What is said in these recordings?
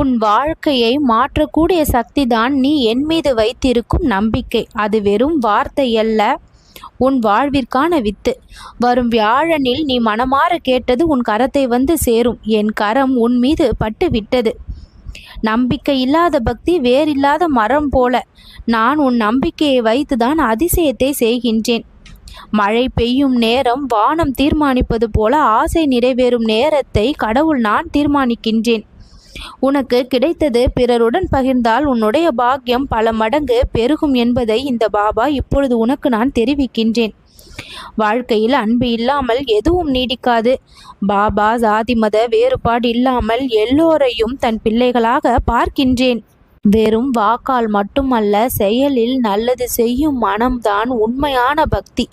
உன் வாழ்க்கையை மாற்றக்கூடிய சக்தி தான் நீ என் மீது வைத்திருக்கும் நம்பிக்கை. அது வெறும் வார்த்தை அல்ல உன் வாழ்விற்கான வித்து. வரும் வியாழனில் நீ மனமாற கேட்டது உன் கரத்தை வந்து சேரும். என் கரம் உன் மீது பட்டு விட்டது நம்பிக்கை இல்லாத பக்தி வேறில்லாத மரம் போல. நான் உன் நம்பிக்கையை வைத்துதான் அதிசயத்தை செய்கின்றேன். மழை பெய்யும் நேரம் வானம் தீர்மானிப்பது போல ஆசை நிறைவேறும் நேரத்தை கடவுள் நான் தீர்மானிக்கின்றேன். உனக்கு கிடைத்தது பிறருடன் பகிர்ந்தால் உன்னுடைய பாக்கியம் பல மடங்கு பெருகும் என்பதை இந்த பாபா இப்பொழுது உனக்கு நான் தெரிவிக்கின்றேன். வாழ்க்கையில் அன்பு இல்லாமல் எதுவும் நீடிக்காது. பாபா சாதி மத வேறுபாடு இல்லாமல் எல்லோரையும் தன் பிள்ளைகளாக பார்க்கின்றேன். வெறும் வாக்கால் மட்டுமல்ல செயலில் நல்லது செய்யும் மனம்தான் உண்மையான பக்தி.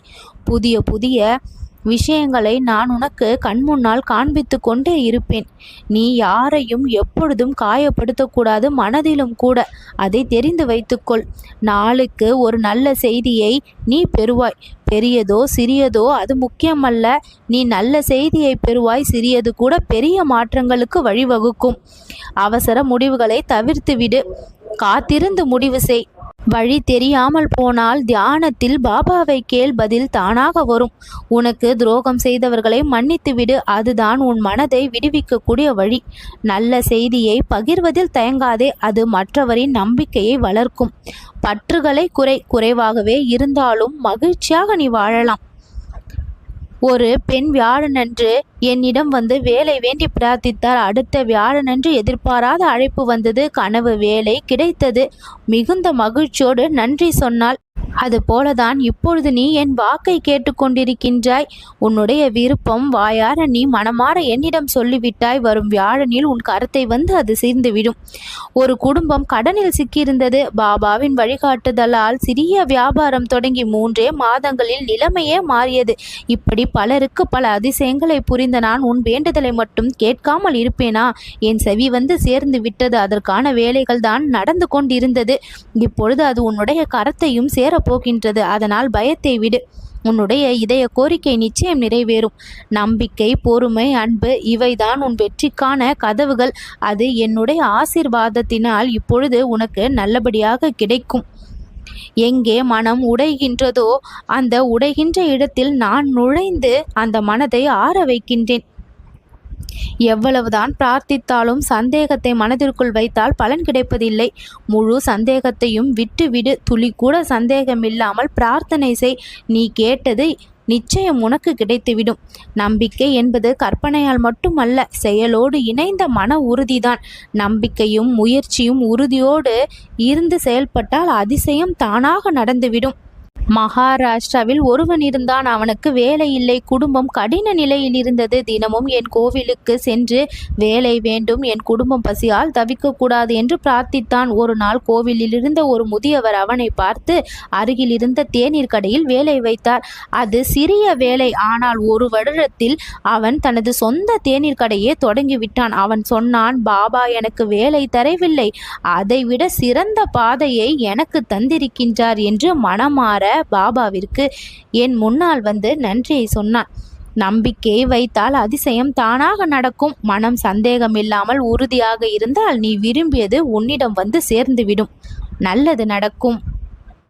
புதிய புதிய விஷயங்களை நான் உனக்கு கண்முன்னால் காண்பித்து கொண்டே இருப்பேன். நீ யாரையும் எப்பொழுதும் காயப்படுத்தக்கூடாது மனதிலும் கூட அதை தெரிந்து வைத்துக்கொள். நாளுக்கு ஒரு நல்ல செய்தியை நீ பெறுவாய். பெரியதோ சிறியதோ அது முக்கியமல்ல. நீ நல்ல செய்தியை பெறுவாய் சிறியது கூட பெரிய மாற்றங்களுக்கு வழிவகுக்கும். அவசர முடிவுகளை தவிர்த்துவிடு. காத்திருந்து முடிவு செய். வழி தெரியாமல் போனால் தியானத்தில் பாபாவை கேள் பதில் தானாக வரும். உனக்கு துரோகம் செய்தவர்களை மன்னித்துவிடு அதுதான் உன் மனதை விடுவிக்கக்கூடிய வழி. நல்ல செய்தியை பகிர்வதில் தயங்காதே. அது மற்றவரின் நம்பிக்கையை வளர்க்கும். பற்றுகளை குறை குறைவாகவே இருந்தாலும் மகிழ்ச்சியாக நீ வாழலாம். ஒரு பெண் வியாழனன்று என்னிடம் வந்து வேலை வேண்டி பிரார்த்தித்தார். அடுத்த வியாழனன்று எதிர்பாராத அழைப்பு வந்தது. கனவு வேலை கிடைத்தது. மிகுந்த மகிழ்ச்சியோடு நன்றி சொன்னாள். அதுபோலதான் இப்பொழுது நீ என் வாக்கை கேட்டுக்கொண்டிருக்கின்றாய். உன்னுடைய விருப்பம் வாயார நீ மனமாற என்னிடம் சொல்லிவிட்டாய். வரும் வியாழனில் உன் கருத்தை வந்து அது சீர்ந்துவிடும். ஒரு குடும்பம் கடனில் சிக்கியிருந்தது. பாபாவின் வழிகாட்டுதலால் சிறிய வியாபாரம் தொடங்கி மூன்றே மாதங்களில் நிலைமையே மாறியது. இப்படி பலருக்கு பல அதிசயங்களை புரிந்த நான் உன் வேண்டுதலை மட்டும் கேட்காமல் இருப்பேனா? என் செவி வந்து சேர்ந்து விட்டது. அதற்கான வேலைகள் தான் நடந்து கொண்டிருந்தது. இப்பொழுது அது உன்னுடைய கரத்தையும் சேர போகின்றது. அதனால் பயத்தை விடு. உன்னுடைய இதய கோரிக்கை நிச்சயம் நிறைவேறும். நம்பிக்கை பொறுமை அன்பு இவைதான் உன் வெற்றிக்கான கதவுகள். அது என்னுடைய ஆசிர்வாதத்தினால் இப்பொழுது உனக்கு நல்லபடியாக கிடைக்கும். எங்கே மனம் உடைகின்றதோ அந்த உடைகின்ற இடத்தில் நான் நுழைந்து அந்த மனதை ஆற வைக்கின்றேன். எவ்வளவுதான் பிரார்த்தித்தாலும் சந்தேகத்தை மனதிற்குள் வைத்தால் பலன் கிடைப்பதில்லை. முழு சந்தேகத்தையும் விட்டுவிடு துளி கூட சந்தேகமில்லாமல் பிரார்த்தனை செய். நீ கேட்டது நிச்சயம் உனக்கு கிடைத்துவிடும். நம்பிக்கை என்பது கற்பனையால் மட்டுமல்ல செயலோடு இணைந்த மன உறுதிதான். நம்பிக்கையும் முயற்சியும் உறுதியோடு இருந்து செயல்பட்டால் அதிசயம் தானாக நடந்துவிடும். மகாராஷ்டிராவில் ஒருவன் இருந்தான். அவனுக்கு வேலை இல்லை. குடும்பம் கடின நிலையில் இருந்தது. தினமும் என் கோவிலுக்கு சென்று வேலை வேண்டும். என் குடும்பம் பசியால் தவிக்கக்கூடாது என்று பிரார்த்தித்தான். ஒரு நாள் கோவிலில் இருந்த ஒரு முதியவர் அவனை பார்த்து அருகில் இருந்த தேநீர் கடையில் வேலை வைத்தார். அது சிறிய வேலை. ஆனால் ஒரு வருடத்தில் அவன் தனது சொந்த தேநீர் கடையே தொடங்கிவிட்டான் அவன் சொன்னான் பாபா எனக்கு வேலை தரவில்லை. அதைவிட சிறந்த பாதையை எனக்கு தந்திருக்கின்றார் என்று மனமாற பாபாவிற்கு என் முன்னால் வந்து நன்றியை சொன்னான். நம்பிக்கையை வைத்தால் அதிசயம் தானாக நடக்கும். மனம் சந்தேகமில்லாமல் உறுதியாக இருந்தால் நீ விரும்பியது உன்னிடம் வந்து சேர்ந்துவிடும். நல்லது நடக்கும்.